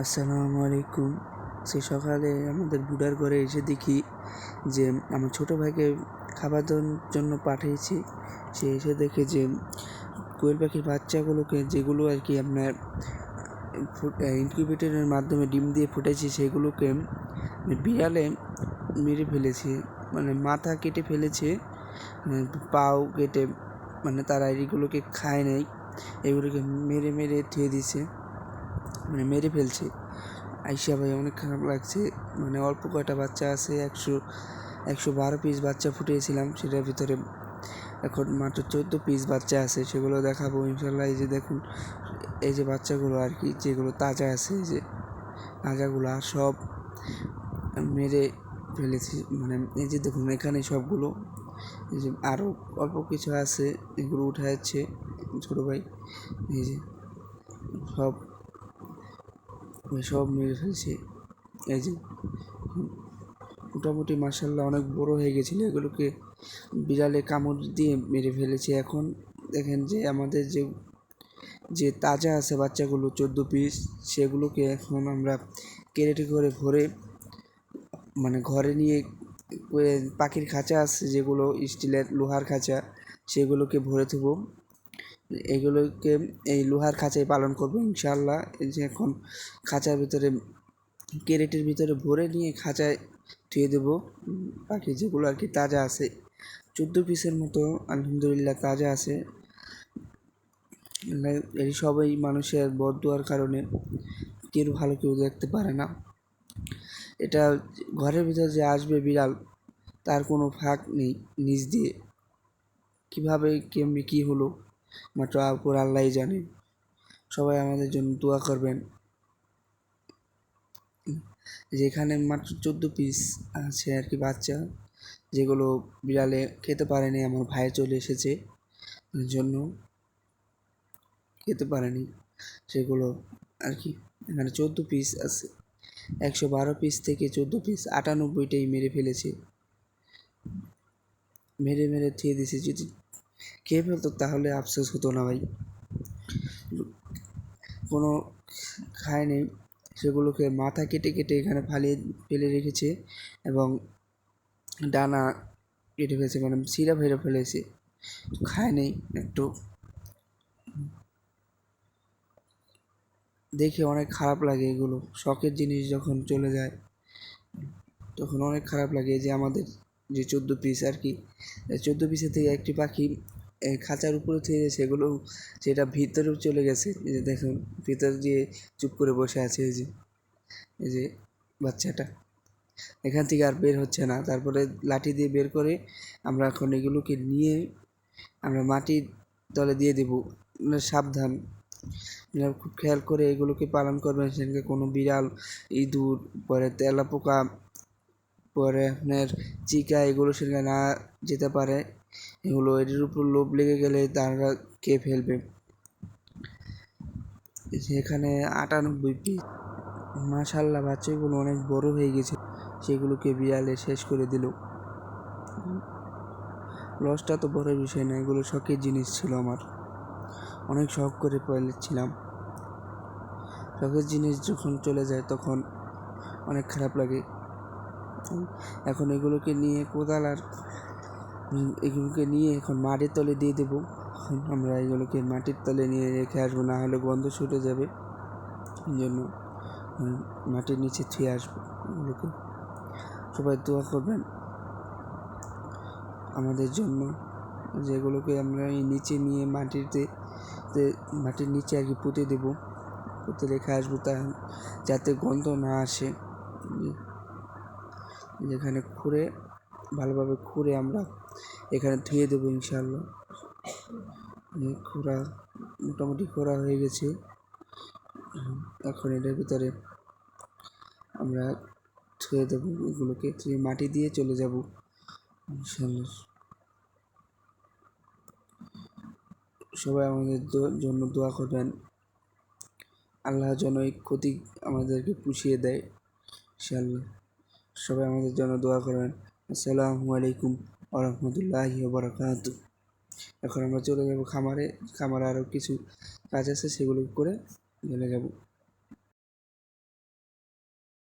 আসসালামু আলাইকুম। সে সকালে আমাদের বুড়ার ঘরে এসে দেখি যে আমার ছোটো ভাইকে খাবার জন্য পাঠিয়েছি। সে এসে দেখে যে কোয়েল পাখির বাচ্চাগুলোকে যেগুলো আর কি আপনার ইনকিউবেটরের মাধ্যমে ডিম দিয়ে ফুটেছি, সেগুলোকে বিড়ালে মেরে ফেলেছে। মানে মাথা কেটে ফেলেছে পাও কেটে মানে তারা এগুলোকে খায় নাই, এগুলোকে মেরে মেরে থুয়ে দিছে। মানে মেরে ফেলছে। আইসা ভাই, অনেক খারাপ লাগছে। মানে অল্প কয়টা বাচ্চা আছে, একশো একশো বারো পিস বাচ্চা ফুটিয়েছিলাম সেটার ভিতরে। এখন মাত্র চোদ্দ পিস বাচ্চা আছে, সেগুলো দেখাবো ইনশাল্লাহ। এই যে দেখুন, এই যে বাচ্চাগুলো আর কি, যেগুলো তাজা আছে, এই যে তাজাগুলো আর সব মেরে ফেলেছি। মানে এই যে দেখুন, এখানে সবগুলো, এই যে আরও অল্প কিছু আছে, এগুলো উঠে যাচ্ছে ছোটো ভাই। এই যে সব সব মেরে ফেলছে। এই যে, মোটামুটি মার্শাল্লাহ অনেক বড় হয়ে গেছিল এগুলোকে। বিড়ালে কামড় দিয়ে মেরে ফেলেছে এখন। দেখেন যে আমাদের যে যে তাজা আছে বাচ্চাগুলো চোদ্দ পিস, সেগুলোকে এখন আমরা কেরেটে করে ভরে মানে ঘরে নিয়ে পাখির খাঁচা আছে যেগুলো স্টিলের লোহার খাঁচা, সেগুলোকে ভরে দেবো এগুলোকে এই লোহার খাঁচায় পালন করব ইনশাল্লাহ এই যে এখন খাঁচার ভিতরে, ক্যারেটের ভিতরে ভরে নিয়ে খাঁচায় ধুয়ে দেবো। পাখি যেগুলো আর কি তাজা আছে, চোদ্দ পিসের মতো, আলহামদুলিল্লাহ, তাজা আছে। এই সবাই মানুষের বদুয়ার কারণে কেউ ভালো কেউ দেখতে পারে না। এটা ঘরের ভিতরে যে আসবে বিড়াল, তার কোনো ফাঁক নেই নিচ দিয়ে। কীভাবে কেমনি কী হলো? মাত্র আপুর আল্লাহ জানে। সবাই আমাদের জন্য দোয়া করবেন। যেখানে মাত্র চোদ্দ পিস আছে আর কি বাচ্চা, যেগুলো বিড়ালে খেতে পারেনি, আমার ভাই চলে এসেছে জন্য। খেতে পারেনি, সেগুলো আর কি। এখানে চোদ্দ পিস আছে। একশো বারো পিস থেকে চোদ্দ পিস আটানব্বইটাই মেরে ফেলেছে। মেরে মেরে থিয়ে দিছে যদি খেয়ে ফেলতো তাহলে আফসোস হতো না ভাই। কোনো খায় নেই। সেগুলোকে মাথা কেটে কেটে এখানে ফালিয়ে ফেলে রেখেছে এবং ডানা কেটে ফেলেছে মানে সিরা ফেরে ফেলেছে খায় নেই একটু। দেখে অনেক খারাপ লাগে এগুলো। শখের জিনিস যখন চলে যায়, তখন অনেক খারাপ লাগে। যে আমাদের যে চোদ্দ পিস আর কি চোদ্দ পিসের থেকে একটি পাখি খাঁচার উপরে থেকে সেগুলো সেটা ভিতরেও চলে গেছে যে দেখুন, ভিতর দিয়ে চুপ করে বসে আছে এই যে এই যে বাচ্চাটা। এখান থেকে আর বের হচ্ছে না, তারপরে লাঠি দিয়ে বের করে আমরা এখন এগুলোকে নিয়ে আমরা মাটির তলে দিয়ে দেবো। মানে সাবধান। খুব খেয়াল করে এগুলোকে পালন করবেন, সেখানে কোনো বিড়াল, ইঁদুর, পরে তেলা পোকা পরে আপনার চিকা, এগুলো সেখানে না যেতে পারে। এগুলো এটির উপর লোভ লেগে গেলে তারা খেয়ে ফেলবে? সেখানে আটানব্বই পিস মাশাল্লাহ বাচ্চাগুলো অনেক বড় হয়ে গেছে। সেগুলোকে বিড়ালে শেষ করে দিল। লসটা তো বড় বিষয় না, এগুলো শখের জিনিস ছিল আমার। অনেক শখ করে পেলেছিলাম শখের জিনিস যখন চলে যায় তখন অনেক খারাপ লাগে। এখন এগুলোকে নিয়ে কোদাল আর এগুলোকে নিয়ে এখন মাটির তলে দিয়ে দেবো। আমরা এগুলোকে মাটির তলে নিয়ে রেখে আসব, না হলে গন্ধ ছুটে যাবে। জন্য মাটির নিচে ছুঁয়ে আসব এগুলোকে। সবাই দোয়া করবেন আমাদের জন্য যেগুলোকে আমরা এই নিচে নিয়ে মাটিতে মাটির নিচে আর কি পুঁতে দেবো। পুঁতে রেখে আসব তা, যাতে গন্ধ না আসে। যেখানে খুঁড়ে, ভালোভাবে খুঁড়ে আমরা এখানে ধুয়ে দেবো ইনশাল্লাহ খোঁড়া, মোটামুটি খোঁড়া হয়ে গেছে। এখন এটার ভিতরে আমরা ধুয়ে দেবো এগুলোকে, ধুয়ে মাটি দিয়ে চলে যাব ইনশাল্লাহ সবাই আমাদের জন্য দোয়া করবেন। আল্লাহ যেন এই ক্ষতি আমাদেরকে পুষিয়ে দেয় ইনশাল্লাহ সবাই আমাদের জন্য দোয়া করবেন। আসসালামু আলাইকুম। আরহামদুল্লাহি বরাকাত এখন আমরা চলে যাব খামারে। খামারে আরও কিছু কাজ আছে, সেগুলো করে চলে যাব।